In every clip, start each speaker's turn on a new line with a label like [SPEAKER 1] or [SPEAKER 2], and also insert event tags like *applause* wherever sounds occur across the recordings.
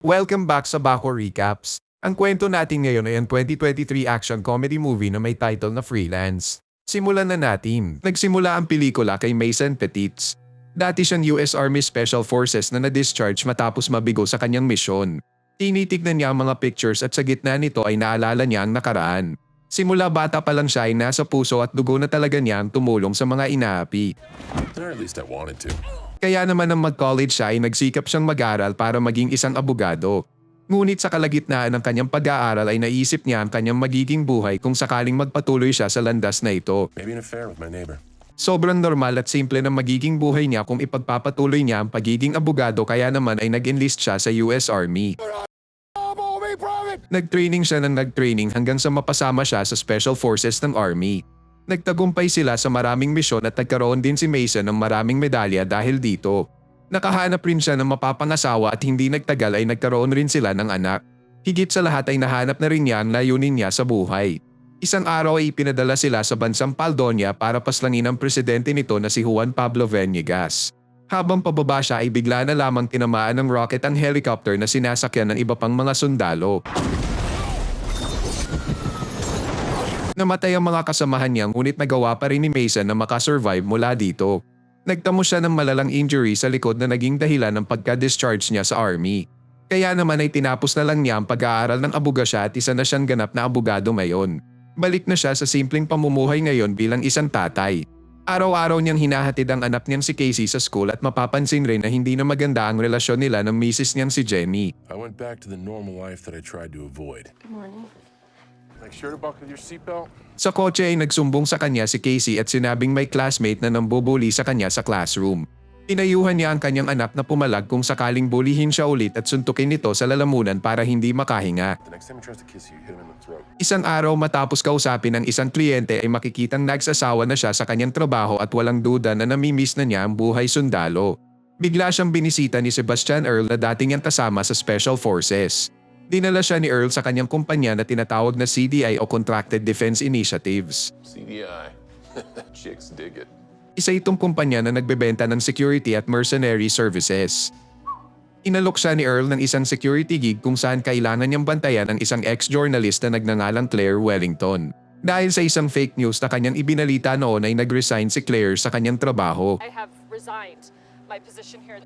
[SPEAKER 1] Welcome back sa Bako Recaps. Ang kwento natin ngayon ay ang 2023 action comedy movie na may title na Freelance. Simulan na natin. Nagsimula ang pelikula kay Mason Petits. Dati siyang US Army Special Forces na na-discharge matapos mabigo sa kanyang misyon. Tinitignan niya ang mga pictures at sa gitna nito ay naalala niya ang nakaraan. Simula bata pa lang siya ay nasa puso at dugo na talaga niya ang tumulong sa mga inaapi.
[SPEAKER 2] At least I wanted to.
[SPEAKER 1] Kaya naman nang mag-college siya ay nagsikap siyang mag-aral para maging isang abogado. Ngunit sa kalagitnaan ng kanyang pag-aaral ay naisip niya ang kanyang magiging buhay kung sakaling magpatuloy siya sa landas na ito.
[SPEAKER 2] Maybe an affair with my neighbor.
[SPEAKER 1] Sobrang normal at simple ng magiging buhay niya kung ipagpapatuloy niya ang pagiging abogado kaya naman ay nag-enlist siya sa US Army. Nag-training siya ng nag-training hanggang sa mapasama siya sa Special Forces ng Army. Nagtagumpay sila sa maraming misyon at nagkaroon din si Mason ng maraming medalya dahil dito. Nakahanap rin siya ng mapapangasawa at hindi nagtagal ay nagkaroon rin sila ng anak. Higit sa lahat ay nahanap na rin niya ang layunin niya sa buhay. Isang araw ay ipinadala sila sa bansang Paldonia para paslangin ang presidente nito na si Juan Pablo Venegas. Habang pababa siya ay bigla na lamang tinamaan ng rocket ang helicopter na sinasakyan ng iba pang mga sundalo. Namatay ang mga kasamahan niya ngunit nagawa pa rin ni Mason na makasurvive mula dito. Nagtamo siya ng malalang injury sa likod na naging dahilan ng pagka-discharge niya sa army. Kaya naman ay tinapos na lang niya ang pag-aaral ng abogasya at isa na siyang ganap na abogado ngayon. Balik na siya sa simpleng pamumuhay ngayon bilang isang tatay. Araw-araw niyang hinahatid ang anak niyang si Casey sa school at mapapansin rin na hindi na maganda ang relasyon nila ng misis niyang si Jenny.
[SPEAKER 2] I went back to the normal life that I tried to avoid.
[SPEAKER 3] Good morning.
[SPEAKER 2] Make sure to buckle your seatbelt.
[SPEAKER 1] Sa kotse ay nagsumbong sa kanya si Casey at sinabing may classmate na nambubuli sa kanya sa classroom. Tinayuhan niya ang kanyang anak na pumalag kung sakaling bulihin siya ulit at suntukin ito sa lalamunan para hindi makahinga. Isang araw matapos kausapin ng isang kliyente ay makikitang nagsasawa na siya sa kanyang trabaho at walang duda na namimiss na niya ang buhay sundalo. Bigla siyang binisita ni Sebastian Earl na dating niyang kasama sa Special Forces. Dinala siya ni Earl sa kanyang kumpanya na tinatawag na CDI o Contracted Defense Initiatives.
[SPEAKER 2] CDI. *laughs* Chicks dig it.
[SPEAKER 1] Isa itong kumpanya na nagbebenta ng security at mercenary services. Inalok siya ni Earl ng isang security gig kung saan kailangan niyang bantayan ang isang ex-journalist na nagngangalang Claire Wellington. Dahil sa isang fake news na kanyang ibinalita noon ay nag-resign si Claire sa kanyang trabaho.
[SPEAKER 3] I have resigned.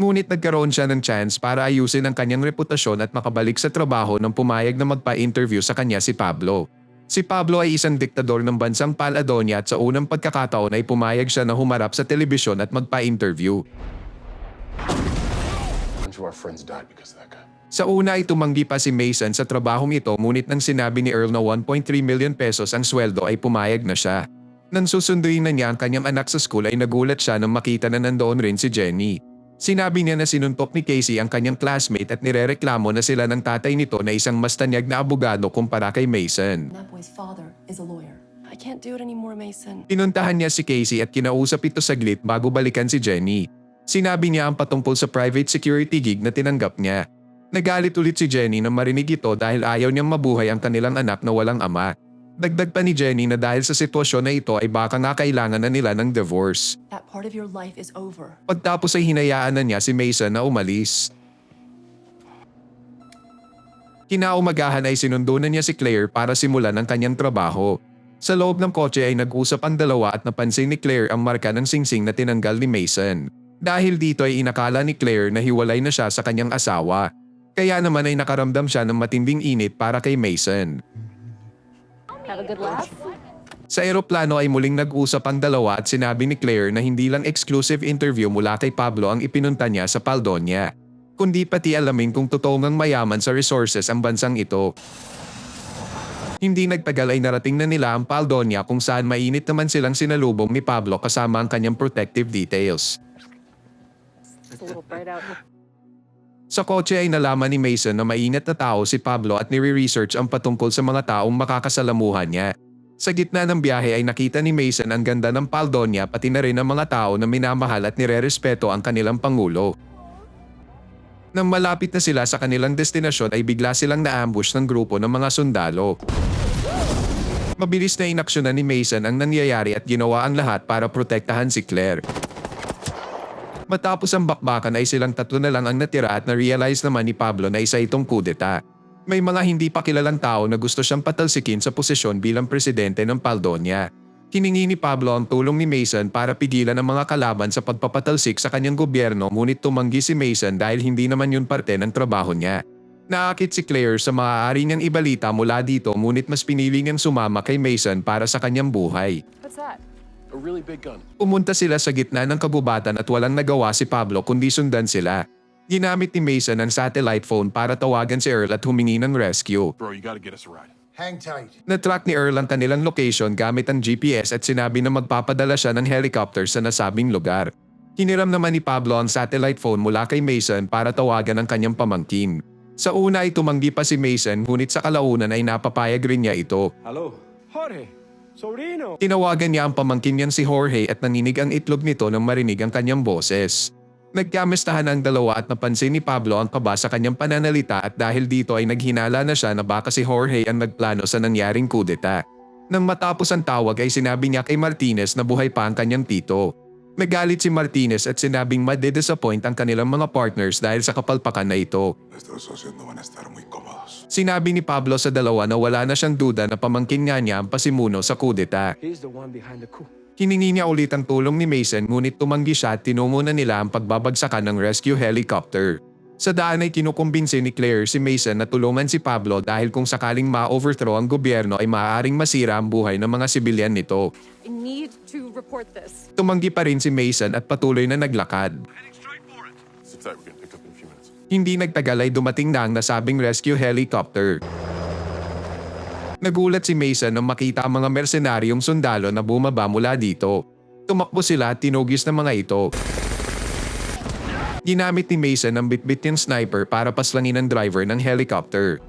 [SPEAKER 1] Ngunit nagkaroon siya ng chance para ayusin ang kanyang reputasyon at makabalik sa trabaho nang pumayag na magpa-interview sa kanya si Pablo. Si Pablo ay isang diktador ng bansang Paladonia at sa unang pagkakataon ay pumayag siya na humarap sa telebisyon at magpa-interview.
[SPEAKER 2] A bunch of our friends died because of that guy.
[SPEAKER 1] Sa una ay tumanggi pa si Mason sa trabahong ito ngunit nang sinabi ni Earl na 1.3 million pesos ang sweldo ay pumayag na siya. Nang susunduin na niya ang kanyang anak sa school ay nagulat siya nang makita na nandoon rin si Jenny. Sinabi niya na sinuntok ni Casey ang kanyang classmate at nirereklamo na sila ng tatay nito na isang mas tanyag na abogado kumpara kay Mason.
[SPEAKER 4] That boy's father is a lawyer.
[SPEAKER 3] I can't do it anymore, Mason.
[SPEAKER 1] Pinuntahan niya si Casey at kinausap ito saglit bago balikan si Jenny. Sinabi niya ang patungkol sa private security gig na tinanggap niya. Nagalit ulit si Jenny nang marinig ito dahil ayaw niyang mabuhay ang kanilang anak na walang ama. Dagdag pa ni Jenny na dahil sa sitwasyon na ito ay baka nga kailangan na nila ng divorce.
[SPEAKER 4] That part of your life is over.
[SPEAKER 1] Pagtapos ay hinayaan na niya si Mason na umalis. Kinaumagahan ay sinundo na niya si Claire para simulan ang kanyang trabaho. Sa loob ng kotse ay nag-usap ang dalawa at napansin ni Claire ang marka ng singsing na tinanggal ni Mason. Dahil dito ay inakala ni Claire na hiwalay na siya sa kanyang asawa. Kaya naman ay nakaramdam siya ng matinding init para kay Mason.
[SPEAKER 3] Have a good laugh?
[SPEAKER 1] Sa eroplano ay muling nag-usap ang dalawa at sinabi ni Claire na hindi lang exclusive interview mula kay Pablo ang ipinunta niya sa Paldonia, kundi pati alamin kung totoo ngang mayaman sa resources ang bansang ito. Hindi nagtagal ay narating na nila ang Paldonia kung saan mainit naman silang sinalubong ni Pablo kasama ang kanyang protective details. Sa kotse ay nalaman ni Mason na mainit na tao si Pablo at nire-research ang patungkol sa mga taong makakasalamuhan niya. Sa gitna ng biyahe ay nakita ni Mason ang ganda ng Paldonia pati na rin ang mga tao na minamahal at nire-respeto ang kanilang pangulo. Nang malapit na sila sa kanilang destinasyon ay bigla silang na-ambush ng grupo ng mga sundalo. Mabilis na inaksyonan ni Mason ang nangyayari at ginawa ang lahat para protektahan si Claire. Matapos ang bakbakan ay silang tatlo na lang ang natira at na-realize naman ni Pablo na isa itong kudeta. May mga hindi pa kilalang tao na gusto siyang patalsikin sa posisyon bilang presidente ng Paldonia. Hiningi ni Pablo ang tulong ni Mason para pigilan ang mga kalaban sa pagpapatalsik sa kanyang gobyerno ngunit tumanggi si Mason dahil hindi naman yun parte ng trabaho niya. Naakit si Claire sa maaari niyang ibalita mula dito ngunit mas pinili niyang sumama kay Mason para sa kanyang buhay.
[SPEAKER 3] What's that?
[SPEAKER 2] Really big gun.
[SPEAKER 1] Pumunta sila sa gitna ng kabubatan at walang nagawa si Pablo kundi sundan sila. Ginamit ni Mason ang satellite phone para tawagan si Earl at humingi ng rescue.
[SPEAKER 2] Bro, you gotta get us a ride.
[SPEAKER 5] Hang tight.
[SPEAKER 1] Na-track ni Earl ang kanilang location gamit ang GPS at sinabi na magpapadala siya ng helicopter sa nasabing lugar. Hiniram naman ni Pablo ang satellite phone mula kay Mason para tawagan ang kanyang pamangkin. Sa una ay tumanggi pa si Mason ngunit sa kalaunan ay napapayag rin niya ito.
[SPEAKER 6] Aló, Jorge.
[SPEAKER 1] Tinawagan niya ang pamangkin niyang si Jorge at naninig ang itlog nito nang marinig ang kanyang boses. Nagkamistahan ang dalawa at napansin ni Pablo ang kaba sa kanyang pananalita at dahil dito ay naghinala na siya na baka si Jorge ang nagplano sa nangyaring kudeta. Nang matapos ang tawag ay sinabi niya kay Martinez na buhay pa ang kanyang tito. Nagalit si Martinez at sinabing madidisappoint ang kanilang mga partners dahil sa kapalpakan na ito.
[SPEAKER 7] Nuestros socios no van a estar muy cómodos.
[SPEAKER 1] Sinabi ni Pablo sa dalawa na wala na siyang duda na pamangkin nga niya ang pasimuno sa kudeta.
[SPEAKER 6] He's the one behind the coup.
[SPEAKER 1] Hiningi niya ulit ang tulong ni Mason ngunit tumanggi siya at tinungo na nila ang pagbabagsakan ng rescue helicopter. Sa daan ay kinukumbinsi ni Claire si Mason na tulungan si Pablo dahil kung sakaling ma-overthrow ang gobyerno ay maaaring masira ang buhay ng mga sibilyan nito.
[SPEAKER 3] I need to report this.
[SPEAKER 1] Tumanggi pa rin si Mason at patuloy na naglakad. Hindi nagtagal ay dumating na ang nasabing rescue helicopter. Nagulat si Mason nang makita ang mga mersenaryong sundalo na bumaba mula dito. Tumakbo sila at tinugis ng mga ito. Ginamit ni Mason ang bitbit niyang sniper para paslangin ang driver ng helicopter.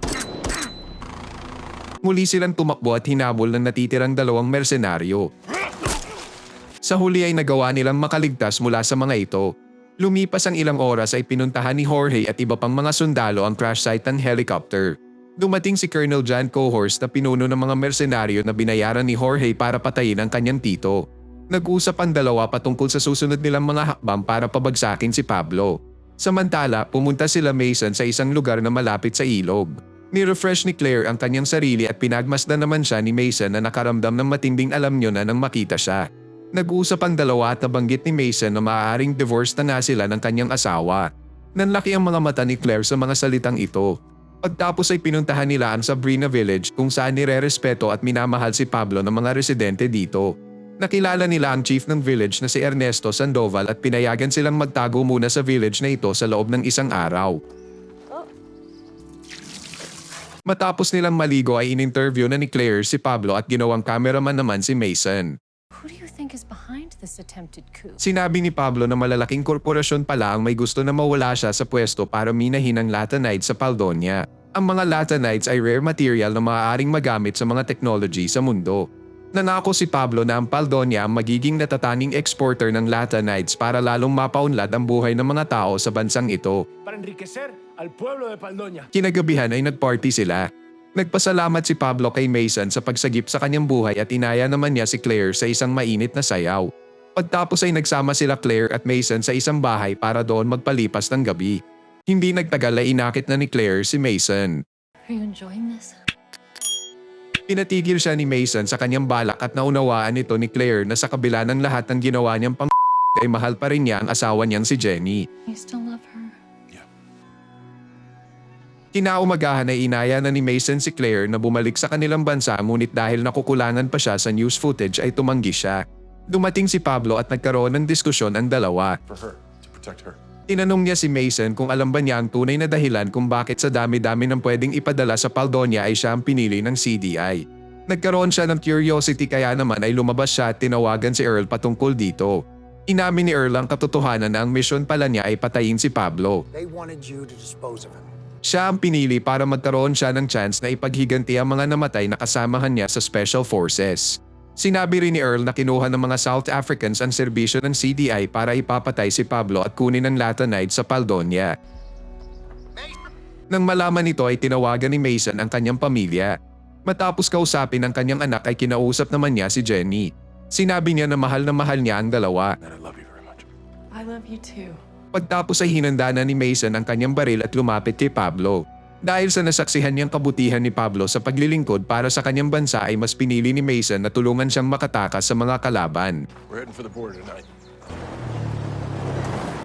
[SPEAKER 1] Muli silang tumakbo at hinabol ng natitirang dalawang mersenaryo. Sa huli ay nagawa nilang makaligtas mula sa mga ito. Lumipas ang ilang oras ay pinuntahan ni Jorge at iba pang mga sundalo ang crash site ng helicopter. Dumating si Colonel John Cohorst na pinuno ng mga mersenaryo na binayaran ni Jorge para patayin ang kanyang tito. Nag-usap ang dalawa patungkol sa susunod nilang mga hakbang para pabagsakin si Pablo. Samantala, pumunta sila Mason sa isang lugar na malapit sa ilog. Ni-refresh ni Claire ang kanyang sarili at pinagmasdan naman siya ni Mason na nakaramdam ng matinding alam niyo na nang makita siya. Nag-usap ang dalawa at nabanggit ni Mason na maaaring divorced na nga sila ng kanyang asawa. Nanlaki ang mga mata ni Claire sa mga salitang ito. Pagtapos ay pinuntahan nila ang Sabrina Village kung saan nire-respeto at minamahal si Pablo ng mga residente dito. Nakilala nila ang chief ng village na si Ernesto Sandoval at pinayagan silang magtago muna sa village na ito sa loob ng isang araw. Matapos nilang maligo ay in-interview na ni Claire si Pablo at ginawang cameraman naman si Mason.
[SPEAKER 3] Think is behind this attempted coup?
[SPEAKER 1] Sinabi ni Pablo na malalaking korporasyon pala ang may gusto na mawala siya sa pwesto para minahin ang Latanides sa Paldonia. Ang mga Latanides ay rare material na maaaring magamit sa mga technology sa mundo. Nanako si Pablo na ang Paldonia ang magiging natatanging exporter ng Latanides para lalong mapaunlad ang buhay ng mga tao sa bansang ito.
[SPEAKER 6] Para enriquecer al pueblo de Paldoña.
[SPEAKER 1] Kinagabihan ay nagparty sila. Nagpasalamat si Pablo kay Mason sa pagsagip sa kanyang buhay at inaya naman niya si Claire sa isang mainit na sayaw. Pagtapos ay nagsama sila Claire at Mason sa isang bahay para doon magpalipas ng gabi. Hindi nagtagal ay inakit na ni Claire si Mason.
[SPEAKER 3] Are you enjoying this?
[SPEAKER 1] Pinatigil siya ni Mason sa kanyang balak at naunawaan ito ni Claire na sa kabila ng lahat ng ginawa niyang pang ay mahal pa rin niya ang asawa niyang si Jenny.
[SPEAKER 3] You still love her?
[SPEAKER 1] Kinaumagahan ay inaya na ni Mason si Claire na bumalik sa kanilang bansa ngunit dahil nakukulangan pa siya sa news footage ay tumanggi siya. Dumating si Pablo at nagkaroon ng diskusyon ang dalawa.
[SPEAKER 2] Her.
[SPEAKER 1] Tinanong niya si Mason kung alam ba niya ang tunay na dahilan kung bakit sa dami-dami ng pwedeng ipadala sa Paldonia ay siya ang pinili ng CDI. Nagkaroon siya ng curiosity kaya naman ay lumabas siya at tinawagan si Earl patungkol dito. Inamin ni Earl ang katotohanan na ang misyon pala niya ay patayin si Pablo.
[SPEAKER 5] They wanted you to dispose of him.
[SPEAKER 1] Siya ang pinili para magkaroon siya ng chance na ipaghiganti ang mga namatay na kasamahan niya sa Special Forces. Sinabi rin ni Earl na kinuha ng mga South Africans ang serbisyo ng CDI para ipapatay si Pablo at kunin ang Latanide sa Paldonia. Nang malaman nito ay tinawagan ni Mason ang kanyang pamilya. Matapos kausapin ang kanyang anak ay kinausap naman niya si Jenny. Sinabi niya na mahal na mahal niya ang dalawa.
[SPEAKER 2] And I love you very much.
[SPEAKER 4] I love you too.
[SPEAKER 1] Pagtapos ay hinanda na ni Mason ang kanyang baril at lumapit kay Pablo. Dahil sa nasaksihan niyang kabutihan ni Pablo sa paglilingkod para sa kanyang bansa ay mas pinili ni Mason na tulungan siyang makatakas sa mga kalaban.
[SPEAKER 2] We're heading for the border tonight.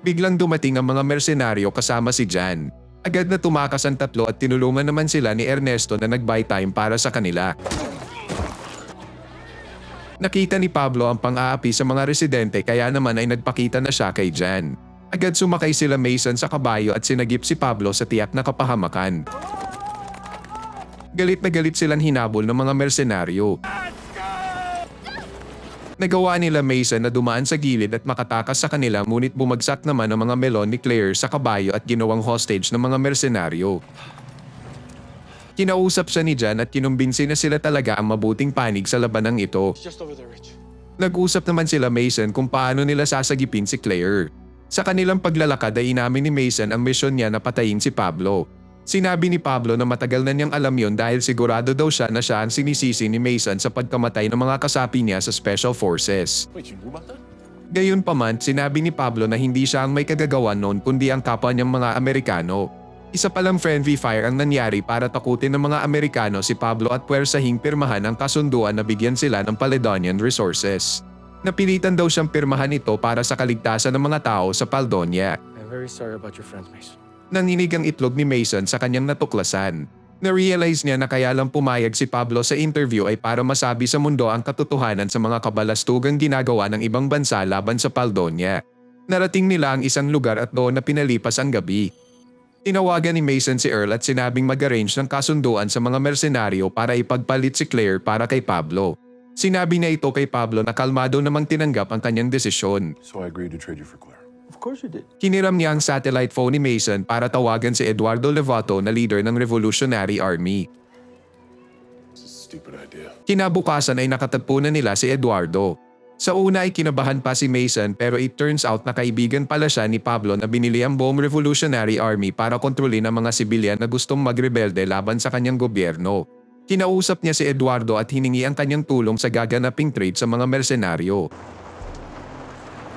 [SPEAKER 1] Biglang dumating ang mga mersenaryo kasama si Jan. Agad na tumakas ang tatlo at tinulungan naman sila ni Ernesto na nag-buy time para sa kanila. Nakita ni Pablo ang pang-aapi sa mga residente kaya naman ay nagpakita na siya kay Jan. Agad sumakay sila Mason sa kabayo at sinagip si Pablo sa tiyak na kapahamakan. Galit na galit silang hinabol ng mga mersenaryo. Nagawa nila Mason na dumaan sa gilid at makatakas sa kanila ngunit bumagsak naman ang mga melon ni Claire sa kabayo at ginawang hostage ng mga mersenaryo. Kinausap siya ni Jan at kinumbinsi na sila talaga ang mabuting panig sa labanang ito. Nag-usap naman sila Mason kung paano nila sasagipin si Claire. Sa kanilang paglalakad ay inamin ni Mason ang misyon niya na patayin si Pablo. Sinabi ni Pablo na matagal na niyang alam yon dahil sigurado daw siya na siya ang sinisisi ni Mason sa pagkamatay ng mga kasapi niya sa Special Forces. Gayunpaman, sinabi ni Pablo na hindi siya ang may kagagawan noon kundi ang kapwa niyang mga Amerikano. Isa palang friendly fire ang nangyari para takutin ng mga Amerikano si Pablo at puwersahing pirmahan ang kasunduan na bigyan sila ng Paledonian resources. Napilitan daw siyang pirmahan ito para sa kaligtasan ng mga tao sa Paldonia.
[SPEAKER 6] I'm very sorry about your friends, Mason.
[SPEAKER 1] Nanginig ang itlog ni Mason sa kanyang natuklasan. Na-realize niya na kaya lang pumayag si Pablo sa interview ay para masabi sa mundo ang katotohanan sa mga kabalastugang ginagawa ng ibang bansa laban sa Paldonia. Narating nila ang isang lugar at doon na pinalipas ang gabi. Tinawagan ni Mason si Earl at sinabing mag-arrange ng kasunduan sa mga mersenaryo para ipagpalit si Claire para kay Pablo. Sinabi niya ito kay Pablo na kalmado namang tinanggap ang kanyang desisyon.
[SPEAKER 2] So I agreed to trade you for Claire.
[SPEAKER 6] Of course you did.
[SPEAKER 1] Hiniram niya ang satellite phone ni Mason para tawagan si Eduardo Levato na leader ng Revolutionary Army.
[SPEAKER 2] It's a stupid idea.
[SPEAKER 1] Kinabukasan ay nakatagpo na nila si Eduardo. Sa una ay kinabahan pa si Mason pero it turns out na kaibigan pala siya ni Pablo na binili ang buong Revolutionary Army para kontrolin ang mga sibilyan na gustong magrebelde laban sa kanyang gobyerno. Kinausap niya si Eduardo at hiningi ang kanyang tulong sa gaganaping trade sa mga mersenaryo.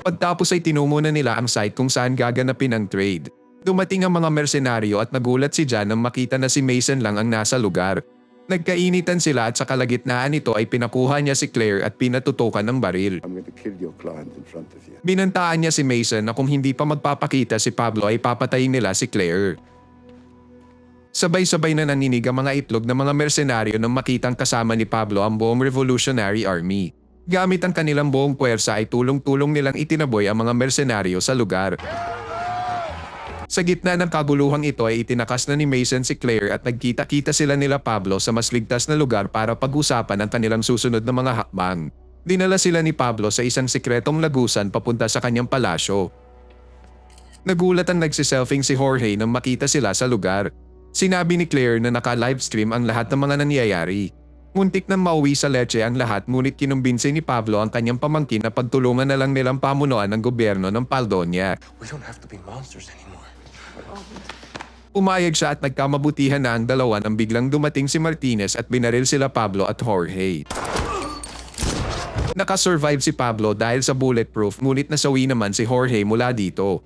[SPEAKER 1] Pagtapos ay tinungo na nila ang site kung saan gaganapin ang trade. Dumating ang mga mersenaryo at nagulat si Jan nang makita na si Mason lang ang nasa lugar. Nagkainitan sila at sa kalagitnaan nito ay pinakuha niya si Claire at pinatutukan ng baril. Binantaan niya si Mason na kung hindi pa magpapakita si Pablo ay papatayin nila si Claire. Sabay-sabay na naninig ang mga itlog ng mga mersenaryo nang makitang kasama ni Pablo ang buong Revolutionary Army. Gamit ang kanilang buong puwersa ay tulong-tulong nilang itinaboy ang mga mersenaryo sa lugar. Sa gitna ng kaguluhang ito ay itinakas na ni Mason si Claire at nagkita-kita sila nila Pablo sa mas ligtas na lugar para pag-usapan ang kanilang susunod na mga hakbang. Dinala sila ni Pablo sa isang sikretong lagusan papunta sa kanyang palasyo. Nagulat ang nagsiselfing si Jorge nang makita sila sa lugar. Sinabi ni Claire na naka-livestream ang lahat ng mga nangyayari. Muntik nang mauwi sa leche ang lahat ngunit kinumbinsi ni Pablo ang kanyang pamangkin na pagtulungan na lang nilang pamunuan ng gobyerno ng Paldonia.
[SPEAKER 2] We don't have to be monsters anymore.
[SPEAKER 1] Umayag siya at nagkamabutihan na ang dalawa nang biglang dumating si Martinez at binaril sila Pablo at Jorge. Nakasurvive si Pablo dahil sa bulletproof ngunit nasawi naman si Jorge mula dito.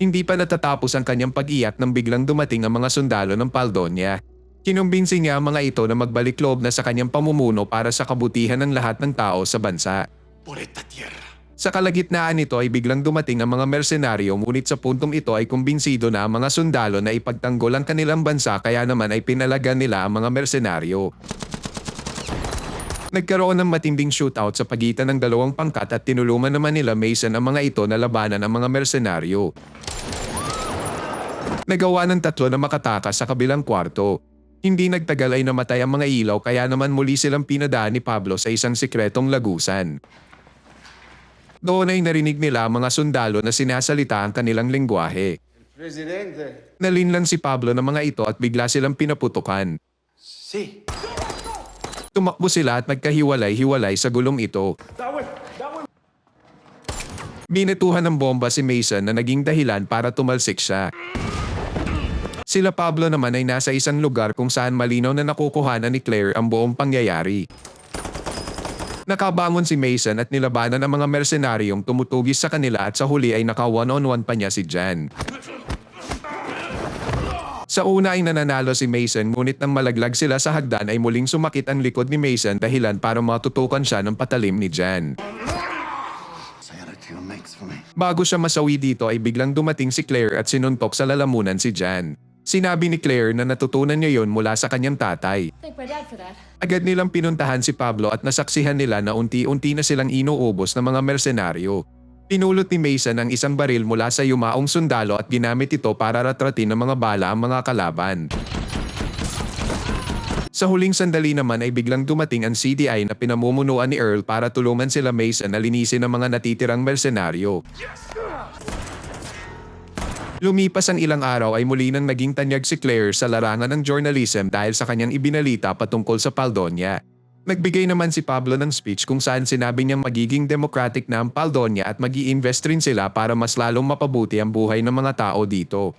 [SPEAKER 1] Hindi pa natatapos ang kanyang pag-iyak nang biglang dumating ang mga sundalo ng Paldonia. Kinumbinsi niya ang mga ito na magbalik loob na sa kanyang pamumuno para sa kabutihan ng lahat ng tao sa bansa.
[SPEAKER 2] Por esta tierra.
[SPEAKER 1] Sa kalagitnaan nito ay biglang dumating ang mga mersenaryo ngunit sa puntong ito ay kumbinsido na ang mga sundalo na ipagtanggol ang kanilang bansa kaya naman ay pinalagan nila ang mga mersenaryo. Nagkaroon ng matinding shootout sa pagitan ng dalawang pangkat at tinulungan naman nila Mason ang mga ito na labanan ang mga mersenaryo. Nagawa ng tatlo na makatakas sa kabilang kwarto. Hindi nagtagal ay namatay ang mga ilaw kaya naman muli silang pinadaan ni Pablo sa isang sikretong lagusan. Doon ay narinig nila mga sundalo na sinasalita ang kanilang lingwahe.
[SPEAKER 6] Presidente.
[SPEAKER 1] Nalinlan si Pablo ng mga ito at bigla silang pinaputukan.
[SPEAKER 6] Sí.
[SPEAKER 1] Tumakbo sila at nagkahiwalay-hiwalay sa gulong ito. Binetuhan ng bomba si Mason na naging dahilan para tumalsik siya. Sila Pablo naman ay nasa isang lugar kung saan malinaw na nakukuhanan ni Claire ang buong pangyayari. Nakabangon si Mason at nilabanan ang mga mercenaryong tumutugis sa kanila at sa huli ay naka one-on-one pa niya si Jan. Sa una ay nananalo si Mason ngunit nang malaglag sila sa hagdan ay muling sumakit ang likod ni Mason dahilan para matutukan siya ng patalim ni Jan. Bago siya masawi dito ay biglang dumating si Claire at sinuntok sa lalamunan si Jan. Sinabi ni Claire na natutunan niya yon mula sa kanyang tatay. Agad nilang pinuntahan si Pablo at nasaksihan nila na unti-unti na silang inuubos ng mga mersenaryo. Pinulot ni Mason ang isang baril mula sa yumaong sundalo at ginamit ito para ratratin ng mga bala ang mga kalaban. Sa huling sandali naman ay biglang dumating ang CDI na pinamumunuan ni Earl para tulungan sila Mason na linisin ang mga natitirang mersenaryo. Lumipas ang ilang araw ay muli nang naging tanyag si Claire sa larangan ng journalism dahil sa kanyang ibinalita patungkol sa Paldonia. Nagbigay naman si Pablo ng speech kung saan sinabi niyang magiging democratic na ang Paldonia at mag invest rin sila para mas lalong mapabuti ang buhay ng mga tao dito.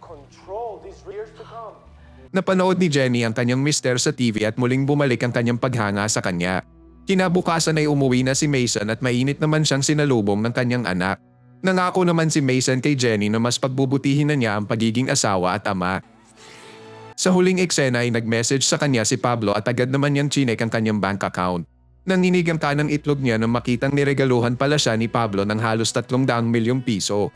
[SPEAKER 1] Napanood ni Jenny ang kanyang mister sa TV at muling bumalik ang kanyang paghanga sa kanya. Kinabukasan ay umuwi na si Mason at mainit naman siyang sinalubong ng kanyang anak. Nangako naman si Mason kay Jenny na mas pagbubutihin na niya ang pagiging asawa at ama. Sa huling eksena ay nag-message sa kanya si Pablo at agad naman niyang chinek ang kanyang bank account. Nanginig ang kanang itlog niya nang makitang niregaluhan pala siya ni Pablo ng halos 300 milyong piso.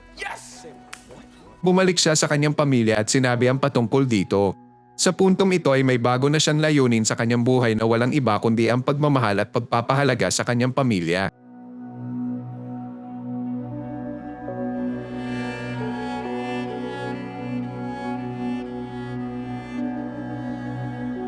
[SPEAKER 1] Bumalik siya sa kanyang pamilya at sinabi ang patungkol dito. Sa puntong ito ay may bago na siyang layunin sa kanyang buhay na walang iba kundi ang pagmamahal at pagpapahalaga sa kanyang pamilya.